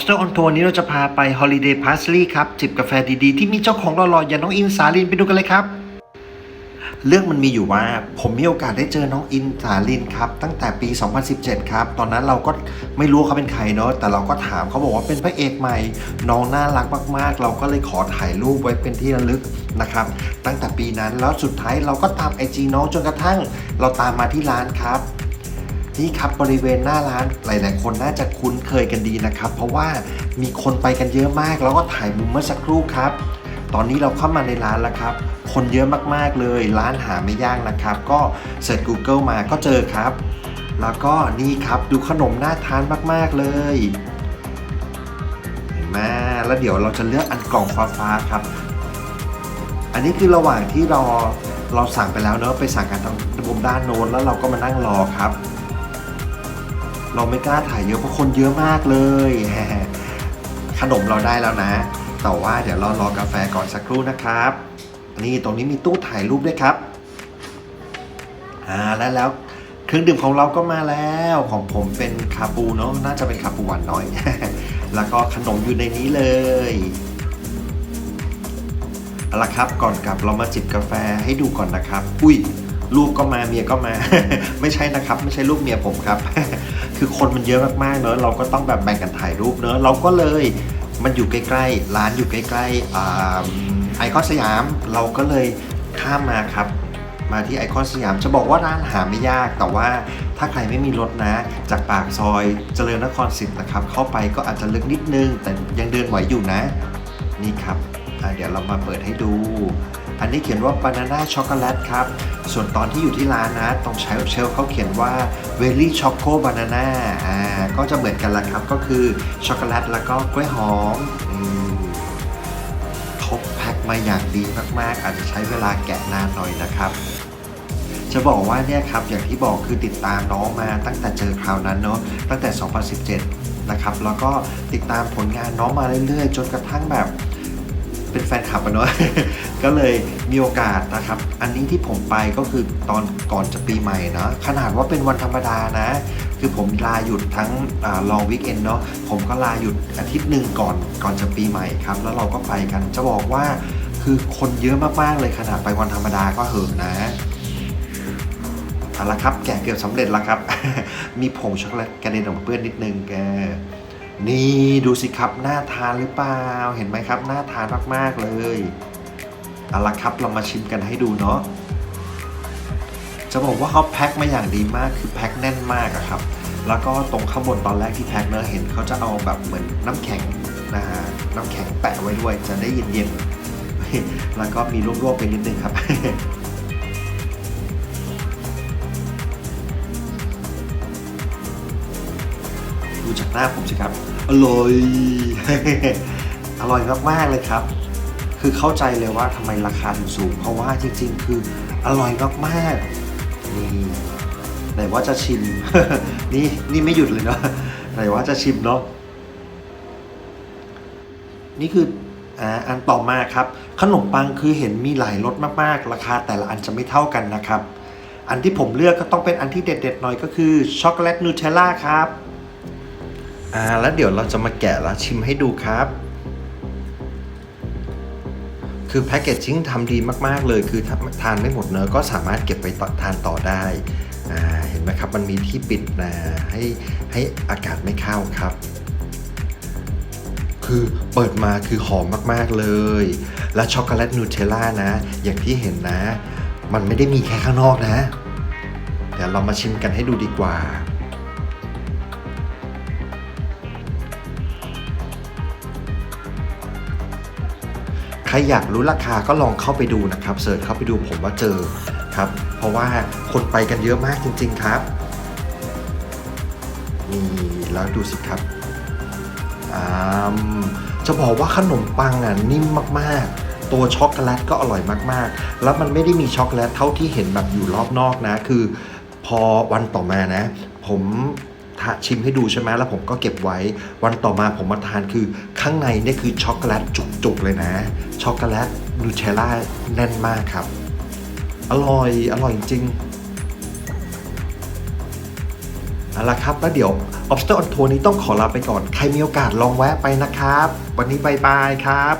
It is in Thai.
Lobster on Tour นี้เราจะพาไป Holiday Parsley ครับ จิบกาแฟดีๆ ที่มีเจ้าของหล่อๆอย่างน้องอินสาลินไปดูกันเลยครับ เรื่องมันมีอยู่ว่าผมมีโอกาสได้เจอน้องอินสาลินครับ ตั้งแต่ปี 2017 ครับ ตอนนั้นเราก็ไม่รู้เขาเป็นใครเนอะแต่เราก็ถามเขาบอกว่าเป็นพระเอกใหม่ น้องน่ารักมากๆ เราก็เลยขอถ่ายรูปไว้เป็นที่ระลึกนะครับ ตั้งแต่ปีนั้นแล้วสุดท้ายเราก็ตามไอจีน้องจนกระทั่ง เราตามมาที่ร้านครับ นี่ครับบริเวณหน้าร้านหลายๆคนน่าจะคุ้นเคยกันดีนะครับ เพราะว่ามีคนไปกันเยอะมาก แล้วก็ถ่ายมุมเมื่อสักครู่ครับ ตอนนี้เราเข้ามาในร้านแล้วครับ คนเยอะมากๆเลย ร้านหาไม่ยากนะครับ ก็เสิร์ช Google มาก็เจอครับ แล้วก็นี่ครับดูขนมน่าทานมากๆเลยเห็นไหมแล้วเดี๋ยวเราจะเลือกอันกล่องฟ้าๆครับ อันนี้คือระหว่างที่เราเราสั่งไปแล้วเนอะไปสั่งกันตรงมุมด้านโน้นแล้วเราก็มานั่งรอครับ เราไม่กล้าถ่ายเยอะเพราะคนเยอะมากเลย ขนมเราได้แล้วนะ แต่ว่าเดี๋ยวเรารอกาแฟก่อนสักครู่นะครับ นี่ตรงนี้มีตู้ถ่ายรูปด้วยครับ อ่าแล้วแล้วเครื่องดื่มของเราก็มาแล้วของผมเป็นคาปูเนาะน่าจะเป็นคาปูหวานน้อย แล้วก็ขนมอยู่ในนี้เลยเอาละครับก่อนกลับเรามาจิบกาแฟให้ดูก่อนนะครับ อุ้ยลูกก็มาเมียก็มา ไม่ใช่นะครับ ไม่ใช่ลูกเมียผมครับ คือคนมันเยอะมากๆเนอะเราก็ต้องแบบแบ่งกันถ่ายรูปเนอะเราก็เลยมันอยู่ใกล้ๆ ร้านอยู่ใกล้ๆไอคอนสยามเราก็เลยข้ามมาครับ มาที่ไอคอนสยามจะบอกว่าร้านหาไม่ยากแต่ว่าถ้าใครไม่มีรถนะ จากปากซอยเจริญนครสิบนะครับ เข้าไปก็อาจจะลึกนิดนึง แต่ยังเดินไหวอยู่นะ นี่ครับเดี๋ยวเรามาเปิดให้ดู อันนี้เขียนว่า Banana Chocolate ครับ ส่วนตอนที่อยู่ที่ร้านนะ ตรงเชลเชลเขาเขียนว่า Very Choco Banana อ่าก็จะเหมือนกันละครับ ก็คือช็อกโกแลตแล้วก็กล้วยหอมอืมเขาแพ็คมาอย่างดีมากๆ อาจจะใช้เวลาแกะนานหน่อยนะครับจะบอกว่าเนี่ยครับอย่างที่บอกคือติดตามน้องมาตั้งแต่เจอคราวนั้นเนาะตั้งแต่ 2017 นะครับแล้วก็ติดตามผลงานน้องมาเรื่อยๆ จนกระทั่งแบบ เป็นแฟนคลับอะเนาะก็เลยมีโอกาสนะครับ อันนี้ที่ผมไปก็คือตอนก่อนจะปีใหม่เนาะขนาดว่าเป็นวันธรรมดานะ คือผมลาหยุดทั้งลองวิกเอนเนาะผมก็ลาหยุดอาทิตย์หนึ่งก่อนก่อนจะปีใหม่ครับ แล้วเราก็ไปกันจะบอกว่าคือคนเยอะมากๆเลยขนาดไปวันธรรมดาก็เหอะนะเอาละครับแกะเกือบสำเร็จแล้วครับ มีผงช็อกโกแลตกระเด็นออกมาเปื้อนนิดนึงแก นี่ดูสิครับน่าทานหรือเปล่า เห็นไหมครับน่าทานมากๆเลยเอาละครับเรามาชิมกันให้ดูเนาะจะบอกว่าเขาแพ็คมาอย่างดีมากคือแพ็คแน่นมากอะครับ แล้วก็ตรงข้างบนตอนแรกที่แพ็คเนอะเห็นเขาจะเอาแบบเหมือนน้ำแข็งนะฮะน้ำแข็งแปะไว้ด้วยจะได้เย็นๆแล้วก็มีรวบๆไปนิดนึงครับ ดูจากหน้าผมสิครับ อร่อย อร่อยมากๆเลยครับ คือเข้าใจเลยว่าทำไมราคาถึงสูง เพราะว่าจริงๆ คืออร่อยมากๆนี่ไหนว่าจะชิม นี่นี่ไม่หยุดเลยเนาะไหนว่าจะชิมเนาะนี่คืออ่าอันต่อมาครับ ขนมปังคือเห็นมีหลายรสมากๆ ราคาแต่ละอันจะไม่เท่ากันนะครับ อันที่ผมเลือกก็ต้องเป็นอันที่เด็ดๆหน่อยก็คือช็อกโกแลตนูเทลล่าครับ อ่าแล้วเดี๋ยวเราจะมาแกะแล้วชิมให้ดูครับ คือแพคเกจจิ้งทำดีมาก ๆ เลย คือถ้าทานไม่หมดเนื้อก็สามารถเก็บไปต่อทานต่อได้อ่าเห็นไหมครับ มันมีที่ปิดนะให้ให้อากาศไม่เข้าครับ คือเปิดมาคือหอมมาก ๆ เลย และช็อกโกแลตนูเทลล่านะ อย่างที่เห็นนะ มันไม่ได้มีแค่ข้างนอกนะ เดี๋ยวเรามาชิมกันให้ดูดีกว่า ใครอยากรู้ราคาก็ลองเข้าไปดูนะครับเสิร์ชเข้าไปดูผมว่าเจอครับ เพราะว่าคนไปกันเยอะมากจริง ๆครับนี่แล้วดูสิครับอ่าจะบอกว่าขนมปังอะนิ่มมากๆ ตัวช็อกโกแลตก็อร่อยมากๆ แล้วมันไม่ได้มีช็อกโกแลตเท่าที่เห็นแบบอยู่รอบนอกนะ คือ พอวันต่อมานะ ผม ชิมให้ดูใช่ไหมแล้วผมก็เก็บไว้ วันต่อมาผมมาทานคือ ข้างในนี่คือช็อกโกแลตจุกๆเลยนะ ช็อกโกแลตนูเทลล่าแน่นมากครับ อร่อย อร่อยจริงเอาละครับ แล้วเดี๋ยว Obstacle on Tour นี้ต้องขอลาไปก่อน ใครมีโอกาสลองแวะไปนะครับ วันนี้บายบายครับ